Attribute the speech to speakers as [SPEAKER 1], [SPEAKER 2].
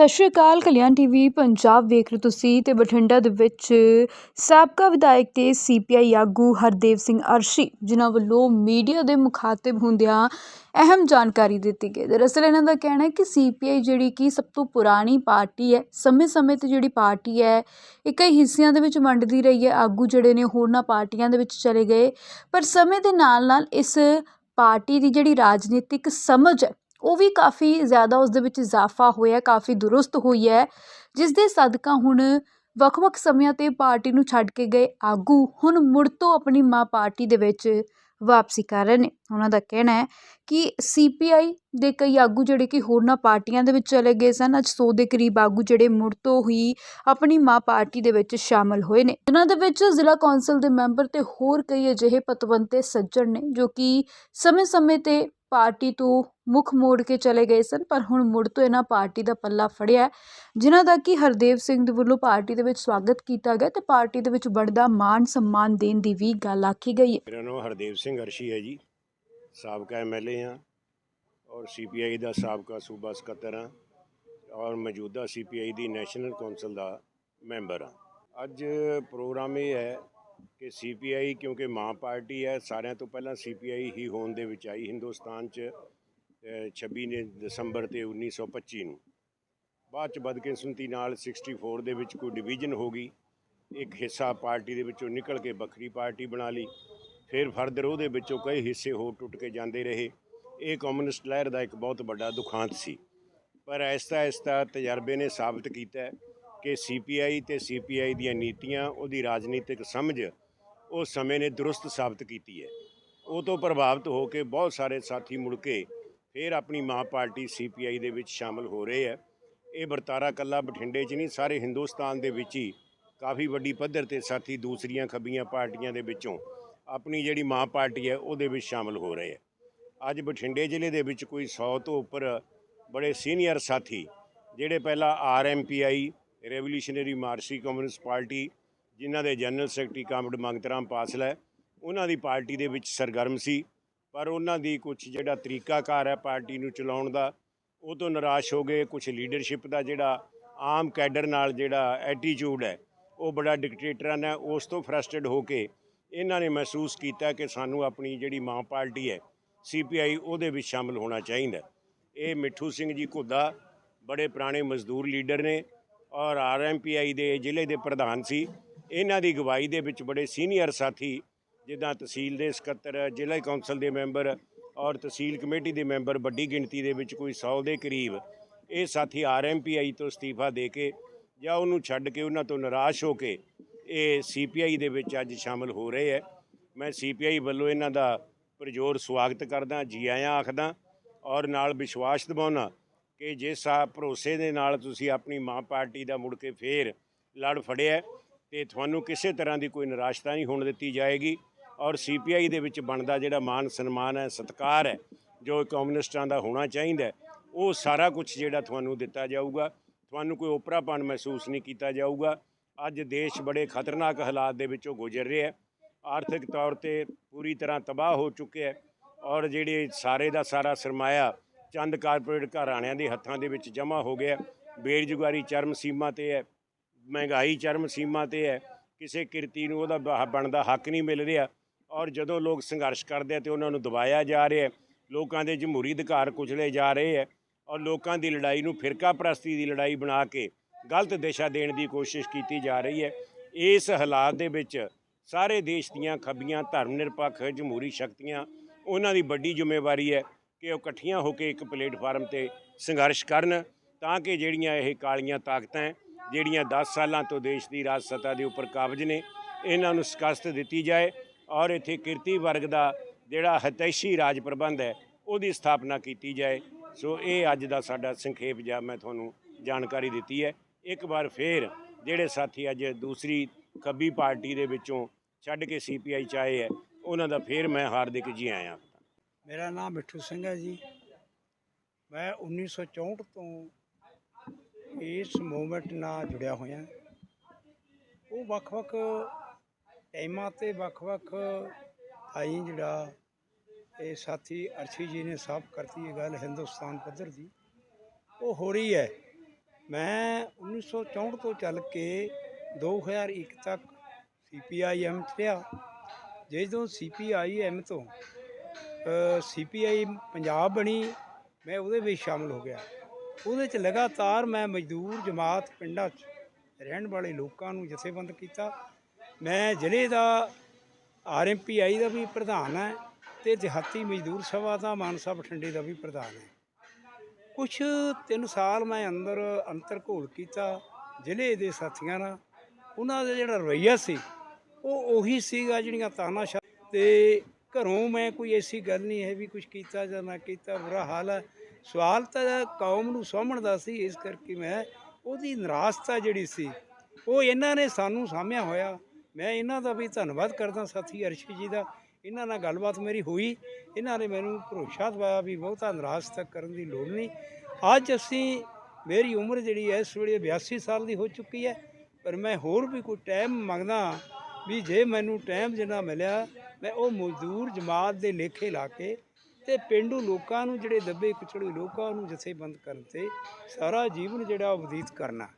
[SPEAKER 1] ਸਤਿ ਸ਼੍ਰੀ ਅਕਾਲ, ਕਲਿਆਣ ਟੀਵੀ, ਪੰਜਾਬ ਵੇਖ ਰਹੇ ਹੋ ਤੁਸੀਂ ਤੇ ਬਠਿੰਡਾ ਦੇ ਵਿੱਚ ਸਾਬਕਾ ਵਿਧਾਇਕ ਤੇ ਸੀਪੀਆਈ ਆਗੂ ਹਰਦੇਵ ਸਿੰਘ ਅਰਸ਼ੀ, ਜਿਨ੍ਹਾਂ ਵੱਲੋਂ ਮੀਡੀਆ ਦੇ ਮੁਖਾਤਿਬ ਹੁੰਦਿਆਂ ਅਹਿਮ ਜਾਣਕਾਰੀ ਦਿੱਤੀ ਗਈ। ਦਰਅਸਲ ਇਹਨਾਂ ਦਾ ਕਹਿਣਾ ਹੈ ਕਿ ਸੀਪੀਆਈ ਜਿਹੜੀ ਕਿ ਸਭ ਤੋਂ ਪੁਰਾਣੀ ਪਾਰਟੀ ਹੈ, ਸਮੇਂ-ਸਮੇਂ ਤੇ ਜਿਹੜੀ ਪਾਰਟੀ ਹੈ, ਇਹ ਕਈ ਹਿੱਸਿਆਂ ਦੇ ਵਿੱਚ ਵੰਡਦੀ ਰਹੀ ਹੈ। ਆਗੂ ਜਿਹੜੇ ਨੇ ਹੋਰਨਾਂ ਪਾਰਟੀਆਂ ਦੇ ਵਿੱਚ ਚਲੇ ਗਏ, ਪਰ ਸਮੇਂ ਦੇ ਨਾਲ-ਨਾਲ ਇਸ ਪਾਰਟੀ ਦੀ ਜਿਹੜੀ ਰਾਜਨੀਤਿਕ ਸਮਝ ਹੈ ਉਹ ਵੀ ਕਾਫੀ ਜ਼ਿਆਦਾ ਉਸ ਦੇ ਵਿੱਚ ਇਜ਼ਾਫਾ ਹੋਇਆ, ਕਾਫੀ ਦੁਰਸਤ ਹੋਈ ਹੈ ਜਿਸ ਦੇ ਸਦਕਾ ਹੁਣ ਵੱਖ-ਵੱਖ ਸਮਿਆਂ ਤੇ ਪਾਰਟੀ ਨੂੰ ਛੱਡ ਕੇ ਗਏ ਆਗੂ ਹੁਣ ਮੁੜ ਤੋਂ ਆਪਣੀ ਮਾਂ ਪਾਰਟੀ ਦੇ ਵਿੱਚ ਵਾਪਸੀ ਕਰ ਰਹੇ ਨੇ। ਉਹਨਾਂ ਦਾ ਕਹਿਣਾ ਹੈ ਕਿ ਸੀਪੀਆਈ ਦੇ ਕਈ ਆਗੂ ਜਿਹੜੇ ਕਿ ਹੋਰਨਾਂ ਪਾਰਟੀਆਂ ਦੇ ਵਿੱਚ ਚਲੇ ਗਏ ਸਨ, ਅੱਜ 100 ਦੇ ਕਰੀਬ ਆਗੂ ਜਿਹੜੇ ਮੁੜ ਤੋਂ ਹੀ ਆਪਣੀ ਮਾਂ ਪਾਰਟੀ ਦੇ ਵਿੱਚ ਸ਼ਾਮਲ ਹੋਏ ਨੇ। ਇਹਨਾਂ ਦੇ ਵਿੱਚ ਜ਼ਿਲ੍ਹਾ ਕੌਂਸਲ ਦੇ ਮੈਂਬਰ ਤੇ ਹੋਰ ਕਈ ਅਜਿਹੇ ਪਤਵੰਤੇ ਸੱਜਣ ਨੇ ਜੋ ਕਿ ਸਮੇਂ-ਸਮੇਂ ਤੇ ਪਾਰਟੀ ਤੋਂ ਮੁੱਖ ਮੋੜ ਕੇ ਚਲੇ ਗਏ ਸਨ ਪਰ ਹੁਣ ਮੁੜ ਤੋਂ ਇਹਨਾਂ ਪਾਰਟੀ ਦਾ ਪੱਲਾ ਫੜਿਆ ਹੈ, ਜਿਨ੍ਹਾਂ ਦਾ ਕਿ ਹਰਦੇਵ ਸਿੰਘ ਦੇ ਵੱਲੋਂ ਪਾਰਟੀ ਦੇ ਵਿੱਚ ਸਵਾਗਤ ਕੀਤਾ ਗਿਆ ਤੇ ਪਾਰਟੀ ਦੇ ਵਿੱਚ ਬੜਦਾ ਮਾਣ ਸਨਮਾਨ ਦੇਣ ਦੀ ਵੀ ਗੱਲ ਆਖੀ ਗਈ ਹੈ।
[SPEAKER 2] ਮੇਰਾ ਨਾਮ ਹਰਦੇਵ ਸਿੰਘ ਅਰਸ਼ੀ ਹੈ ਜੀ ਸਾਬਕਾ ਐਮਐਲਏ ਹਾਂ ਔਰ ਸੀਪੀਆਈ ਦਾ ਸਾਬਕਾ ਸੂਬਾ ਸਕੱਤਰ ਹਾਂ ਔਰ ਮੌਜੂਦਾ ਸੀਪੀਆਈ ਦੀ ਨੈਸ਼ਨਲ ਕੌਂਸਲ ਦਾ ਮੈਂਬਰ ਹਾਂ। ਅੱਜ ਪ੍ਰੋਗਰਾਮ ਇਹ ਹੈ ਕਿ ਸੀਪੀਆਈ ਕਿਉਂਕਿ ਮਾਂ ਪਾਰਟੀ ਹੈ ਸਾਰਿਆਂ ਤੋਂ ਪਹਿਲਾਂ ਸੀਪੀਆਈ ਹੀ ਹੋਣ ਦੇ ਵਿੱਚ ਆਈ ਹਿੰਦੁਸਤਾਨ 'ਚ ਅ, 26 ਨੇ ਦਸੰਬਰ ਤੇ 1925 ਨੂੰ। ਬਾਅਦ ਚ ਬਦਕਿਸਮਤੀ ਨਾਲ 64 ਦੇ ਵਿੱਚ ਕੋਈ ਡਿਵੀਜ਼ਨ ਹੋ ਗਈ। ਇੱਕ ਹਿੱਸਾ ਪਾਰਟੀ ਦੇ ਵਿੱਚੋਂ ਨਿਕਲ ਕੇ ਵੱਖਰੀ ਪਾਰਟੀ ਬਣਾ ਲਈ। ਫਿਰ ਫਰਦਰ ਉਹਦੇ ਵਿੱਚੋਂ ਕਈ ਹਿੱਸੇ ਹੋਰ ਟੁੱਟ ਕੇ ਜਾਂਦੇ ਰਹੇ। ਇਹ ਕਮਿਊਨਿਸਟ ਲਹਿਰ ਦਾ ਇੱਕ ਬਹੁਤ ਵੱਡਾ ਦੁਖਾਂਤ ਸੀ। ਪਰ ਐਸਤਾ ਐਸਤਾ ਤਜਰਬੇ ਨੇ ਸਾਬਤ ਕੀਤਾ ਕਿ ਸੀਪੀਆਈ ਤੇ ਸੀਪੀਆਈ ਦੀਆਂ ਨੀਤੀਆਂ, ਉਹਦੀ ਰਾਜਨੀਤਿਕ ਸਮਝ, ਉਹ ਸਮੇਂ ਨੇ ਦਰੁਸਤ ਸਾਬਤ ਕੀਤੀ ਹੈ। ਉਹ ਤੋਂ ਪ੍ਰਭਾਵਿਤ ਹੋ ਕੇ ਬਹੁਤ ਸਾਰੇ ਸਾਥੀ ਮੁੜ ਕੇ ਫਿਰ ਆਪਣੀ ਮਾਂ ਪਾਰਟੀ ਸੀਪੀਆਈ ਦੇ ਵਿੱਚ ਸ਼ਾਮਲ ਹੋ ਰਹੇ ਹੈ। ਇਹ ਵਰਤਾਰਾ ਕੱਲਾ ਬਠਿੰਡੇ 'ਚ ਨਹੀਂ, ਸਾਰੇ ਹਿੰਦੁਸਤਾਨ ਦੇ ਵਿੱਚ ਹੀ ਕਾਫੀ ਵੱਡੀ ਪੱਧਰ ਤੇ ਸਾਥੀ ਦੂਸਰੀਆਂ ਖੱਬੀਆਂ ਪਾਰਟੀਆਂ ਦੇ ਵਿੱਚੋਂ ਆਪਣੀ ਜਿਹੜੀ ਮਾਂ ਪਾਰਟੀ ਹੈ, ਉਹਦੇ ਵਿੱਚ ਸ਼ਾਮਲ ਹੋ ਰਹੇ ਹੈ। ਅੱਜ ਬਠਿੰਡੇ ਜ਼ਿਲ੍ਹੇ ਦੇ ਵਿੱਚ ਕੋਈ 100 ਤੋਂ ਉੱਪਰ ਬੜੇ ਸੀਨੀਅਰ ਸਾਥੀ, ਜਿਹੜੇ ਪਹਿਲਾਂ ਆਰਐਮਪੀਆਈ ਰੈਵੋਲੂਸ਼ਨਰੀ ਮਾਰਕਸੀ ਕਮਿਊਨਿਸਟ ਪਾਰਟੀ, ਜਿਨ੍ਹਾਂ ਦੇ general secretary comrade Mangat Ram Pasla ਹੈ, ਉਹਨਾਂ ਦੀ ਪਾਰਟੀ ਦੇ ਵਿੱਚ ਸਰਗਰਮ ਸੀ, ਪਰ ਉਹਨਾਂ ਦੀ ਕੁਝ ਜਿਹੜਾ ਤਰੀਕਾਕਾਰ ਹੈ ਪਾਰਟੀ ਨੂੰ ਚਲਾਉਣ ਦਾ, ਉਹ ਤੋਂ ਨਿਰਾਸ਼ ਹੋ ਗਏ। ਕੁਝ ਲੀਡਰਸ਼ਿਪ ਦਾ ਜਿਹੜਾ ਆਮ ਕੈਡਰ ਨਾਲ ਜਿਹੜਾ ਐਟੀਟਿਊਡ ਹੈ, ਉਹ ਬੜਾ ਡਿਕਟੇਟਰਾਂ ਹੈ। ਉਸ ਤੋਂ ਫਰਸਟ੍ਰੇਟ ਹੋ ਕੇ ਇਹਨਾਂ ਨੇ ਮਹਿਸੂਸ ਕੀਤਾ ਕਿ ਸਾਨੂੰ ਆਪਣੀ ਜਿਹੜੀ ਮਾਂ ਪਾਰਟੀ ਹੈ ਸੀਪੀਆਈ ਉਹਦੇ ਵਿੱਚ ਸ਼ਾਮਲ ਹੋਣਾ ਚਾਹੀਦਾ ਇਹ ਮਿੱਠੂ ਸਿੰਘ ਜੀ ਘੁੱਦਾ, ਬੜੇ ਪੁਰਾਣੇ ਮਜ਼ਦੂਰ ਲੀਡਰ ਨੇ। ਔਰ ਆਰਐਮਪੀਆਈ ਦੇ ਜ਼ਿਲ੍ਹੇ ਦੇ ਪ੍ਰਧਾਨ ਸੀ। ਇਹਨਾਂ ਦੀ ਗਵਾਹੀ ਦੇ ਵਿੱਚ ਬੜੇ ਸੀਨੀਅਰ ਸਾਥੀ, ਜਿੱਦਾਂ ਤਹਿਸੀਲ ਦੇ ਸਕੱਤਰ, ਜ਼ਿਲ੍ਹਾ ਕੌਂਸਲ ਦੇ ਮੈਂਬਰ ਔਰ ਤਹਿਸੀਲ ਕਮੇਟੀ ਦੇ ਮੈਂਬਰ, ਵੱਡੀ ਗਿਣਤੀ ਦੇ ਵਿੱਚ ਕੋਈ 100 ਦੇ ਕਰੀਬ ਇਹ ਸਾਥੀ ਆਰਐਮਪੀਆਈ ਤੋਂ ਅਸਤੀਫਾ ਦੇ ਕੇ ਜਾਂ ਉਹਨੂੰ ਛੱਡ ਕੇ ਉਹਨਾਂ ਤੋਂ ਨਿਰਾਸ਼ ਹੋ ਕੇ ਇਹ ਸੀਪੀਆਈ ਦੇ ਵਿੱਚ ਅੱਜ ਸ਼ਾਮਲ ਹੋ ਰਹੇ ਹੈ। ਮੈਂ ਸੀਪੀਆਈ ਵੱਲੋਂ ਇਹਨਾਂ ਦਾ ਪਰਜ਼ੋਰ ਸਵਾਗਤ ਕਰਦਾ, ਜੀ ਆਇਆਂ ਆਖਦਾ ਔਰ ਨਾਲ ਵਿਸ਼ਵਾਸ ਦਿਵਾਉਣਾ ਕਿ ਜਿਸ ਆ ਭਰੋਸੇ ਦੇ ਨਾਲ ਤੁਸੀਂ ਆਪਣੀ ਮਾਂ ਪਾਰਟੀ ਦਾ ਮੁੜ ਕੇ ਫੇਰ ਲੜ ਫੜਿਆ ਹੈ, ਤੇ ਤੁਹਾਨੂੰ ਕਿਸੇ ਤਰ੍ਹਾਂ ਦੀ ਕੋਈ ਨਿਰਾਸ਼ਤਾ ਨਹੀਂ ਹੋਣ ਦਿੱਤੀ ਜਾਏਗੀ ਔਰ ਸੀਪੀਆਈ ਦੇ ਵਿੱਚ ਬਣਦਾ ਜਿਹੜਾ ਮਾਨ ਸਨਮਾਨ ਹੈ, ਸਤਕਾਰ ਹੈ, ਜੋ ਕਮਿਊਨਿਸਟਾਂ ਦਾ ਹੋਣਾ ਚਾਹੀਦਾ ਉਹ ਸਾਰਾ ਕੁਝ ਜਿਹੜਾ ਤੁਹਾਨੂੰ ਦਿੱਤਾ ਜਾਊਗਾ, ਤੁਹਾਨੂੰ ਕੋਈ ਓਪਰਾਪਣ ਮਹਿਸੂਸ ਨਹੀਂ ਕੀਤਾ ਜਾਊਗਾ। ਅੱਜ ਦੇਸ਼ ਬੜੇ ਖਤਰਨਾਕ ਹਾਲਾਤ ਦੇ ਵਿੱਚੋਂ ਗੁਜ਼ਰ ਰਿਹਾ ਹੈ, ਆਰਥਿਕ ਤੌਰ ਤੇ ਪੂਰੀ ਤਰ੍ਹਾਂ ਤਬਾਹ ਹੋ ਚੁੱਕਿਆ ਹੈ ਔਰ ਜਿਹੜੇ ਸਾਰੇ ਦਾ ਸਾਰਾ ਸਰਮਾਇਆ ਚੰਦ ਕਾਰਪੋਰੇਟ ਘਰਾਣਿਆਂ ਦੇ ਹੱਥਾਂ ਦੇ ਵਿੱਚ ਜਮ੍ਹਾਂ ਹੋ ਗਿਆ। ਬੇਰੁਜ਼ਗਾਰੀ ਚਰਮ ਸੀਮਾ ਤੇ ਹੈ, ਮਹਿੰਗਾਈ ਚਰਮ ਸੀਮਾ ਤੇ ਹੈ, ਕਿਸੇ ਕਿਰਤੀ ਨੂੰ ਉਹਦਾ ਬ- ਬਣਦਾ ਹੱਕ ਨਹੀਂ ਮਿਲ ਰਿਹਾ ਔਰ ਜਦੋਂ ਲੋਕ ਸੰਘਰਸ਼ ਕਰਦੇ ਆ ਤੇ ਉਹਨਾਂ ਨੂੰ ਦਬਾਇਆ ਜਾ ਰਿਹਾ ਲੋਕਾਂ ਦੇ ਜਮਹੂਰੀ ਅਧਿਕਾਰ ਕੁਚਲੇ ਜਾ ਰਹੇ ਹੈ ਔਰ ਲੋਕਾਂ ਦੀ ਲੜਾਈ ਨੂੰ ਫਿਰਕਾ ਪ੍ਰਸਤੀ ਦੀ ਲੜਾਈ ਬਣਾ ਕੇ ਗਲਤ ਦਿਸ਼ਾ ਦੇਣ ਦੀ ਕੋਸ਼ਿਸ਼ ਕੀਤੀ ਜਾ ਰਹੀ ਹੈ, ਇਸ ਹਾਲਾਤ ਦੇ ਵਿੱਚ ਸਾਰੇ ਦੇਸ਼ ਦੀਆਂ ਖੱਬੀਆਂ ਧਰਮ ਨਿਰਪੱਖ ਜਮਹੂਰੀ ਸ਼ਕਤੀਆਂ, ਉਹਨਾਂ ਦੀ ਵੱਡੀ ਜ਼ਿੰਮੇਵਾਰੀ ਹੈ ਕਿ ਉਹ ਇਕੱਠੀਆਂ ਹੋ ਕੇ ਇੱਕ ਪਲੇਟਫਾਰਮ ਤੇ ਸੰਘਰਸ਼ ਕਰਨ ਤਾਂ ਕਿ ਜਿਹੜੀਆਂ ਇਹ ਕਾਲੀਆਂ ਤਾਕਤਾਂ ਜਿਹੜੀਆਂ 10 ਸਾਲਾਂ ਤੋਂ ਦੇਸ਼ ਦੀ ਰਾਜ ਸੱਤਾ ਦੇ ਉੱਪਰ ਕਾਬਜ ਨੇ, ਇਹਨਾਂ ਨੂੰ ਸ਼ਿਕਸਤ ਦਿੱਤੀ ਜਾਏ ਔਰ ਇੱਥੇ ਕਿਰਤੀ ਵਰਗ ਦਾ ਜਿਹੜਾ ਹਤੈਸ਼ੀ ਰਾਜ ਪ੍ਰਬੰਧ ਹੈ, ਉਹਦੀ ਸਥਾਪਨਾ ਕੀਤੀ ਜਾਏ। ਸੋ ਇਹ ਅੱਜ ਦਾ ਸਾਡਾ ਸੰਖੇਪ ਜਿਹਾ ਮੈਂ ਤੁਹਾਨੂੰ ਜਾਣਕਾਰੀ ਦਿੱਤੀ ਹੈ। ਇੱਕ ਵਾਰ ਫੇਰ ਜਿਹੜੇ ਸਾਥੀ ਅੱਜ ਦੂਸਰੀ ਖੱਬੀ ਪਾਰਟੀ ਦੇ ਵਿੱਚੋਂ ਛੱਡ ਕੇ ਸੀਪੀਆਈ ਚ ਆਏ ਹੈ, ਉਹਨਾਂ ਦਾ ਫੇਰ ਮੈਂ ਹਾਰਦਿਕ ਜੀ ਆਇਆ।
[SPEAKER 3] ਮੇਰਾ ਨਾਮ ਮਿੱਠੂ ਸਿੰਘ ਹੈ ਜੀ। ਮੈਂ 1964 ਤੋਂ ਇਸ ਮੂਵਮੈਂਟ ਨਾਲ ਜੁੜਿਆ ਹੋਇਆ ਉਹ ਵੱਖ-ਵੱਖ ਟਾਈਮਾਂ ਤੇ ਵੱਖ-ਵੱਖ ਆਈ ਜਿਹੜਾ ਇਹ ਸਾਥੀ ਅਰਸ਼ੀ ਜੀ ਨੇ ਸਾਫ਼ ਕਰਤੀ ਇਹ ਗੱਲ ਹਿੰਦੁਸਤਾਨ ਪੱਧਰ ਦੀ। ਉਹ ਹੋ ਰਹੀ ਹੈ। ਮੈਂ 1964 ਤੋਂ ਚੱਲ ਕੇ 2001 ਤੱਕ ਸੀਪੀਆਈਐਮ 'ਚ ਰਿਹਾ। ਜਦੋਂ ਸੀਪੀਆਈਐਮ ਤੋਂ ਸੀਪੀਆਈ ਪੰਜਾਬ ਬਣੀ, ਮੈਂ ਉਹਦੇ ਵਿੱਚ ਸ਼ਾਮਲ ਹੋ ਗਿਆ। ਉਹਦੇ 'ਚ ਲਗਾਤਾਰ ਮੈਂ ਮਜ਼ਦੂਰ ਜਮਾਤ ਪਿੰਡਾਂ 'ਚ ਰਹਿਣ ਵਾਲੇ ਲੋਕਾਂ ਨੂੰ ਜਥੇਬੰਦ ਕੀਤਾ। ਮੈਂ ਜ਼ਿਲ੍ਹੇ ਦਾ ਆਰਐਮਪੀਆਈ ਦਾ ਵੀ ਪ੍ਰਧਾਨ ਹੈ ਤੇ ਦਿਹਾਤੀ ਮਜ਼ਦੂਰ ਸਭਾ ਦਾ ਮਾਨਸਾ ਬਠਿੰਡੇ ਦਾ ਵੀ ਪ੍ਰਧਾਨ ਹੈ। ਕੁਛ 3 ਸਾਲ ਮੈਂ ਅੰਦਰ ਅੰਤਰ ਘੋਲ ਕੀਤਾ ਜ਼ਿਲ੍ਹੇ ਦੇ ਸਾਥੀਆਂ ਨਾਲ। ਉਹਨਾਂ ਦਾ ਜਿਹੜਾ ਰਵੱਈਆ ਸੀ, ਉਹ ਉਹੀ ਸੀਗਾ ਜਿਹੜੀਆਂ ਤਾਨਾਸ਼ਾਹ ਤੇ ਘਰੋਂ ਮੈਂ ਕੋਈ ਐਸੀ ਗੱਲ ਨਹੀਂ ਹੈ ਵੀ ਕੁਝ ਕੀਤਾ ਜਾਂ ਨਾ ਕੀਤਾ, ਬੁਰਾ ਹਾਲ ਹੈ। ਸਵਾਲ ਤਾਂ ਕੌਮ ਨੂੰ ਸਾਂਭਣ ਦਾ ਸੀ, ਇਸ ਕਰਕੇ ਮੈਂ ਉਹਦੀ ਨਿਰਾਸ਼ਤਾ ਜਿਹੜੀ ਸੀ, ਉਹ ਇਹਨਾਂ ਨੇ ਸਾਨੂੰ ਸਾਹਮਿਆ ਹੋਇਆ। ਮੈਂ ਇਹਨਾਂ ਦਾ ਵੀ ਧੰਨਵਾਦ ਕਰਦਾ ਸਾਥੀ ਅਰਸ਼ੀ ਜੀ ਦਾ। ਇਹਨਾਂ ਨਾਲ ਗੱਲਬਾਤ ਮੇਰੀ ਹੋਈ। ਇਹਨਾਂ ਨੇ ਮੈਨੂੰ ਭਰੋਸਾ ਦਵਾਇਆ ਵੀ ਬਹੁਤਾ ਨਿਰਾਸ਼ ਤੱਕ ਕਰਨ ਦੀ ਲੋੜ ਨਹੀਂ। ਅੱਜ ਅਸੀਂ, ਮੇਰੀ ਉਮਰ ਜਿਹੜੀ ਹੈ, ਇਸ ਵੇਲੇ 82 ਸਾਲ ਦੀ ਹੋ ਚੁੱਕੀ ਹੈ। ਪਰ ਮੈਂ ਹੋਰ ਵੀ ਕੋਈ ਟਾਈਮ ਮੰਗਦਾ ਵੀ ਜੇ ਮੈਨੂੰ ਟਾਈਮ ਜਿੰਨਾ ਮਿਲਿਆ ਮੈਂ ਉਹ ਮਜ਼ਦੂਰ ਜਮਾਤ ਦੇ ਲੇਖੇ ਲਾ ਕੇ ਤੇ ਪਿੰਡੂ ਲੋਕਾਂ ਨੂੰ ਜਿਹੜੇ ਦੱਬੇ ਕੁਚੜੇ ਲੋਕਾਂ ਨੂੰ ਜਥੇਬੰਦ ਕਰਨ ਤੇ ਸਾਰਾ ਜੀਵਨ ਜਿਹੜਾ ਉਹ ਬਤੀਤ ਕਰਨਾ।